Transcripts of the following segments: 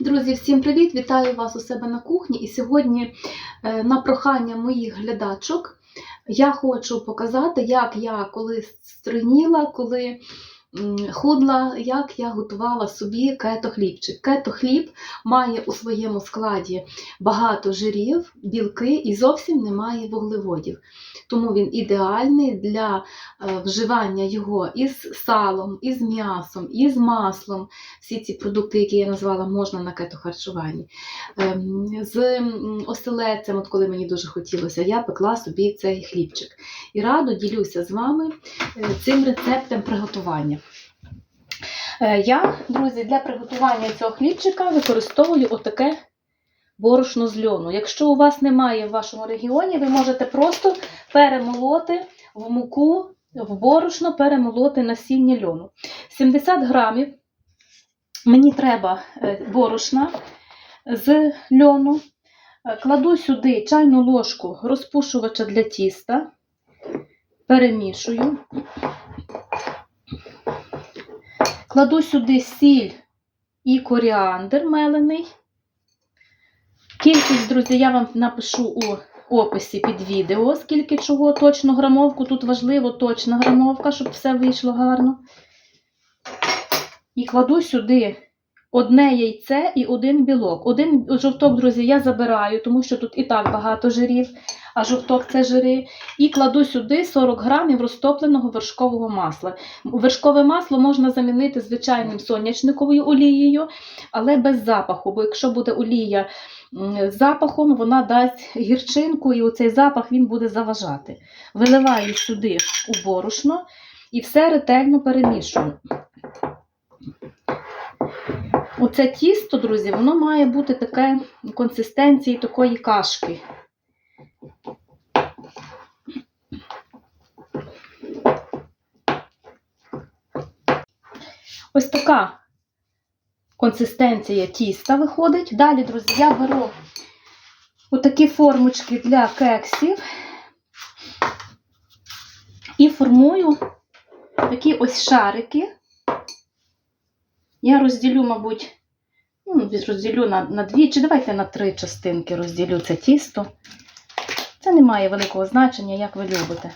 Друзі, всім привіт! Вітаю вас у себе на кухні. І сьогодні, е, на прохання моїх глядачок, я хочу показати, як я колись стриніла, коли худла, як я готувала собі кето-хлібчик. Кето-хліб має у своєму складі багато жирів, білки і зовсім немає вуглеводів. Тому він ідеальний для е, вживання його із салом, із м'ясом, із маслом. Всі ці продукти, які я назвала, можна на кетохарчуванні. Ем, З оселедцем, от коли мені дуже хотілося, я пекла собі цей хлібчик. І радо ділюся з вами е, цим рецептом приготування. Е, Я, друзі, для приготування цього хлібчика використовую отаке борошно з льону. Якщо у вас немає в вашому регіоні, ви можете просто перемолоти в муку, в борошно, перемолоти насіння льону. 70 грамів мені треба е, борошна з льону. Е, Кладу сюди чайну ложку розпушувача для тіста, перемішую. Кладу сюди сіль і коріандр мелений. Кількість, друзі, я вам напишу у описі під відео, скільки чого точну грамовку. Тут важливо точна грамовка, щоб все вийшло гарно. І кладу сюди одне яйце і один білок. Один жовток, друзі, я забираю, тому що тут і так багато жирів, а жовток це жири. І кладу сюди 40 грамів розтопленого вершкового масла. Вершкове масло можна замінити звичайним сонячниковою олією, але без запаху, бо якщо буде олія з запахом, вона дасть гірчинку, і оцей запах він буде заважати. Виливаю сюди у борошно і все ретельно перемішую. Оце тісто, друзі, воно має бути таке консистенції такої кашки. Ось така консистенція тіста виходить. Далі, друзі, я беру отакі формочки для кексів і формую такі ось шарики. Я розділю, мабуть, ну, розділю на, на дві, чи давайте на три частинки розділю це тісто. Це не має великого значення, як ви любите.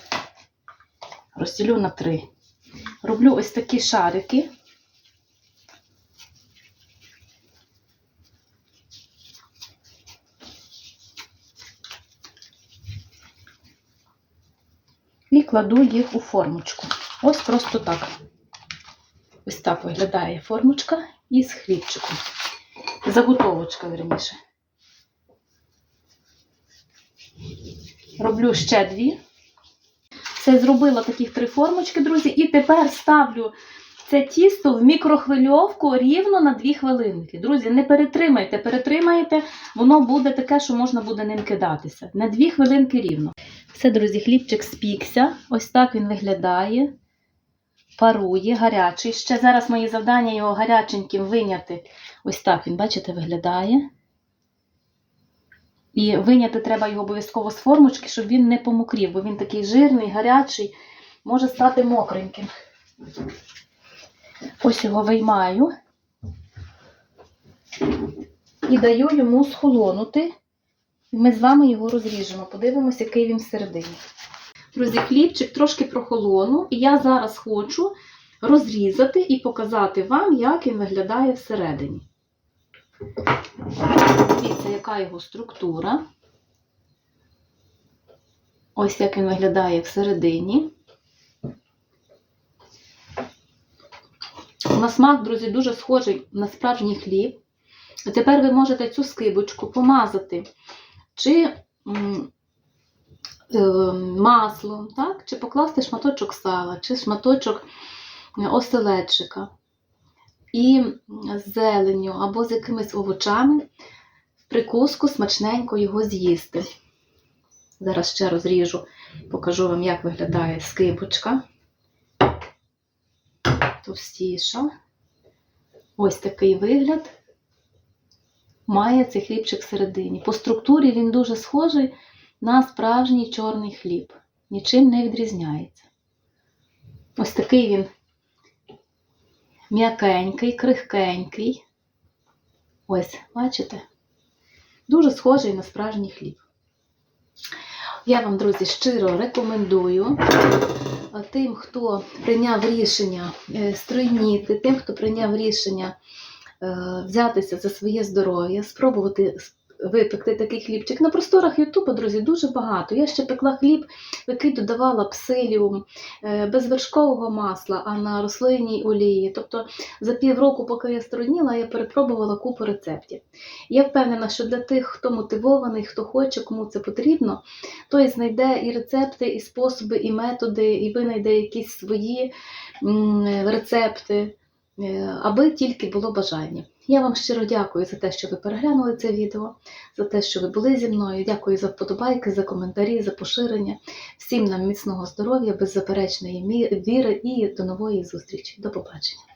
Розділю на три. Роблю ось такі шарики. І кладу їх у формочку. Ось просто так. Ось так виглядає формочка із хлібчиком. Заготовочка, верніше. Роблю ще дві. Все, зробила таких три формочки, друзі. І тепер ставлю це тісто в мікрохвильовку рівно на 2 хвилинки. Друзі, не перетримайте, перетримаєте, воно буде таке, що можна буде ним кидатися. На 2 хвилинки рівно. Все, друзі, хлібчик спікся. Ось так він виглядає. Парує, гарячий. Ще зараз моє завдання його гаряченьким виняти. Ось так він, бачите, виглядає. І виняти треба його обов'язково з формочки, щоб він не помокрів, бо він такий жирний, гарячий, може стати мокреньким. Ось його виймаю і даю йому схолонути. Ми з вами його розріжемо. Подивимося, який він всередині. Друзі, хлібчик трошки прохолонув, і я зараз хочу розрізати і показати вам, як він виглядає всередині. Дивіться, яка його структура. Ось як він виглядає всередині. На смак, друзі, дуже схожий на справжній хліб. А тепер ви можете цю скибочку помазати чи маслом, так? чи покласти шматочок сала, чи шматочок е, оселедчика. І з зеленню або з якимись овочами в прикуску смачненько його з'їсти. Зараз ще розріжу, покажу вам, як виглядає скибочка. Товстіша. Ось такий вигляд має цей хлібчик всередині. По структурі він дуже схожий на справжній чорний хліб. Нічим не відрізняється. Ось такий він м'якенький, крихкенький. Ось, бачите? Дуже схожий на справжній хліб. Я вам, друзі, щиро рекомендую тим, хто прийняв рішення е, стройніти, тим, хто прийняв рішення е, взятися за своє здоров'я, спробувати випекти такий хлібчик. На просторах Ютубу, друзі, дуже багато. Я ще пекла хліб, який додавала псиліум, е, без вершкового масла, а на рослинній олії. Тобто за півроку, поки я стройніла, я перепробувала купу рецептів. Я впевнена, що для тих, хто мотивований, хто хоче, кому це потрібно, той знайде і рецепти, і способи, і методи, і винайде якісь свої рецепти, е, аби тільки було бажання. Я вам щиро дякую за те, що ви переглянули це відео, за те, що ви були зі мною. Дякую за вподобайки, за коментарі, за поширення. Всім нам міцного здоров'я, беззаперечної віри і до нової зустрічі. До побачення.